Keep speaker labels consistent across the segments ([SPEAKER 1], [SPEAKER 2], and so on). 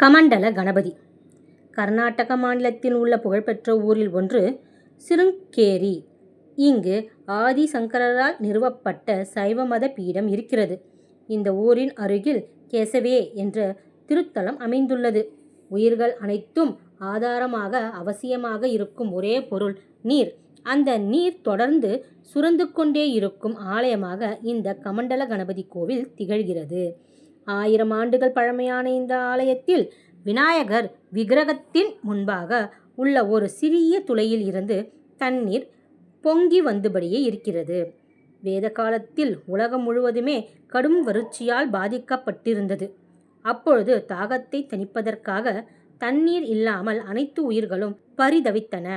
[SPEAKER 1] கமண்டல கணபதி கர்நாடக மாநிலத்தில் உள்ள புகழ்பெற்ற ஊரில் ஒன்று சிருங்கேரி. இங்கு ஆதிசங்கரரால் நிறுவப்பட்ட சைவ மத பீடம் இருக்கிறது. இந்த ஊரின் அருகில் கேசவே என்ற திருத்தலம் அமைந்துள்ளது. உயிர்கள் அனைத்தும் ஆதாரமாக அவசியமாக இருக்கும் ஒரே பொருள் நீர். அந்த நீர் தொடர்ந்து சுரந்து கொண்டே இருக்கும் ஆலயமாக இந்த கமண்டல கணபதி கோவில் திகழ்கிறது. ஆயிரம் ஆண்டுகள் பழமையான இந்த ஆலயத்தில் விநாயகர் விக்கிரகத்தின் முன்பாக உள்ள ஒரு சிறிய துளையில் இருந்து தண்ணீர் பொங்கி வந்தபடியே இருக்கிறது. வேத காலத்தில் உலகம் முழுவதுமே கடும் வறட்சியால் பாதிக்கப்பட்டிருந்தது. அப்பொழுது தாகத்தை தணிப்பதற்காக தண்ணீர் இல்லாமல் அனைத்து உயிர்களும் பரிதவித்தன.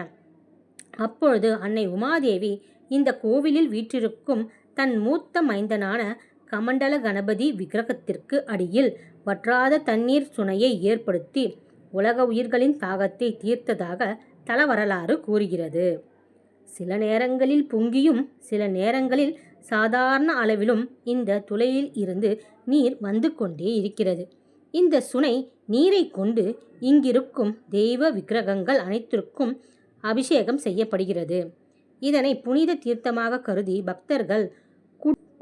[SPEAKER 1] அப்பொழுது அன்னை உமாதேவி இந்த கோவிலில் வீற்றிருக்கும் தன் மூத்த மைந்தனான கமண்டல கணபதி விக்கிரகத்திற்கு அடியில் வற்றாத தண்ணீர் சுனையை ஏற்படுத்தி உலக உயிர்களின் தாகத்தை தீர்த்ததாக தலவரலாறு கூறுகிறது. சில நேரங்களில் பொங்கியும் சில நேரங்களில் சாதாரண அளவிலும் இந்த துளையில் இருந்து நீர் வந்து கொண்டே இருக்கிறது. இந்த சுனை நீரை கொண்டு இங்கிருக்கும் தெய்வ விக்கிரகங்கள் அனைத்திற்கும் அபிஷேகம் செய்யப்படுகிறது. இதனை புனித தீர்த்தமாக கருதி பக்தர்கள்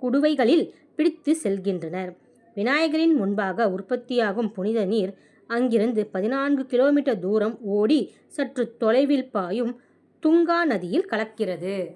[SPEAKER 1] குடுவைகளில் பிடித்து செல்கின்றனர். விநாயகரின் முன்பாக உற்பத்தியாகும் புனித நீர் அங்கிருந்து பதினான்கு கிலோமீட்டர் தூரம் ஓடி சற்று தொலைவில் பாயும் துங்கா நதியில் கலக்கிறது.